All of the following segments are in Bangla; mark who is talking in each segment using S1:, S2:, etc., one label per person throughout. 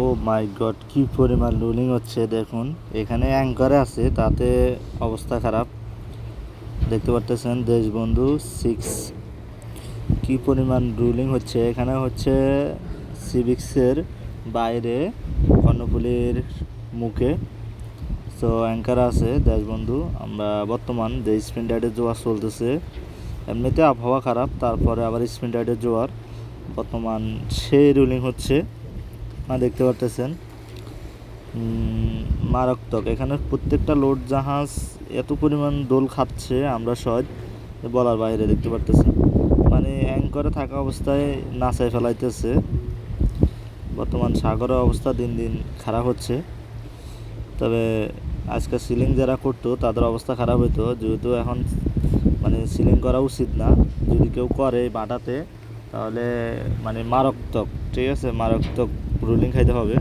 S1: ও মাই গড, কি পরিমাণ রুলিং হচ্ছে দেখুন। এখানে অ্যাঙ্কারে আছে, তাতে অবস্থা খারাপ। দেখতে পারতেছেন, দেশবন্ধু সিক্স কি পরিমাণ রুলিং হচ্ছে? এখানে হচ্ছে সিভিক্সের বাইরে কর্ণফুলির মুখে। তো অ্যাঙ্কার আছে দেশবন্ধু। আমরা বর্তমান যে স্পিন রাইডের জোয়ার চলতেছে, এমনিতে আবহাওয়া খারাপ, তারপরে আবার স্পিন রাইডের জোয়ার। বর্তমান সেই রুলিং হচ্ছে। আপনারা দেখতে পারতেছেন। মারাত্মক। এখানে প্রত্যেকটা লোড জাহাজ এত পরিমাণ দোল খাচ্ছে আমরা সহজ বলার বাইরে দেখতে পারতেছেন। মানে অ্যাঙ্করে থাকা অবস্থায় নাচাই ফেলাইতেছে। বর্তমান সাগরের অবস্থা দিন দিন খারাপ হচ্ছে। তবে আজকে সিলিং যারা করতো, তাদের অবস্থা খারাপ হতো যেহেতু এখন মানে সিলিং করা উচিত না। যদি কেউ করে বাটাতে তাহলে মানে মারাত্মক ঠিক আছে? মারাত্মক রুলিং খাইতে হবে।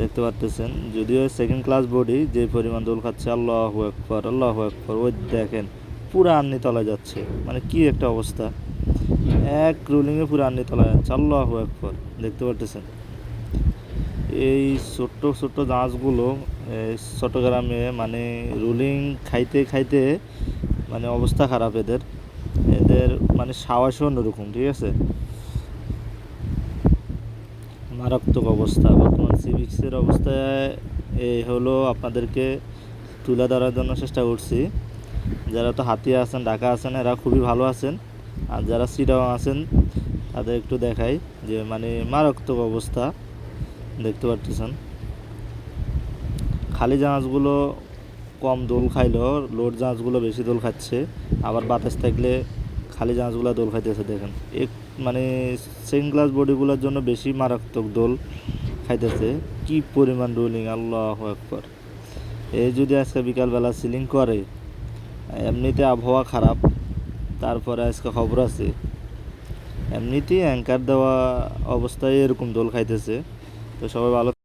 S1: দেখতে পারতেছেন? যদিও সেকেন্ড ক্লাস বডি যে পরিমাণ দোল খাচ্ছে, আল্লাহ একবার আল্লাহ একবার ওই দেখেন, পুরো আন্নি তলায় যাচ্ছে। মানে কি একটা অবস্থা। এক রুলিংয়ে পুরো আন্নি তলায় যাচ্ছে। আল্লাহ একবার দেখতে পারতেছেন? এই ছোট্ট ছোট্ট জাহাজগুলো চট্টগ্রামে মানে রুলিং খাইতে খাইতে মানে অবস্থা খারাপ এদের। এদের মানে সাহসও অন্যরকম, ঠিক আছে? মারাত্মক অবস্থা। বর্তমান সিভিক্সের অবস্থায় এই হলো আপনাদেরকে তুলে ধরার জন্য চেষ্টা করছি। যারা তো হাতিয়া আছেন, ঢাকা আছেন, এরা খুবই ভালো আছেন। আর যারা সিটাও আছেন, তাদের একটু দেখাই যে মানে মারাত্মক অবস্থা। দেখতে পারতেছেন? খালি জাহাজগুলো কম দোল খাইলো লোড জাহাজগুলো বেশি দোল খাচ্ছে। আবার বাতাস থাকলে খালি জাহাজগুলো দোল খাইতেছে, দেখেন। এক মানে সেকেন্ড ক্লাস বডিগুলোর জন্য বেশি মারাত্মক দোল খাইতেছে। কি পরিমাণ রোলিং আল্লাহ একবার এই যদি আজকে বিকালবেলা সিলিং করে, এমনিতে আবহাওয়া খারাপ, তারপরে আজকে খবর আছে, এমনিতেই অ্যাঙ্কার দেওয়া অবস্থায় এরকম দোল খাইতেছে। তো সবাই ভালো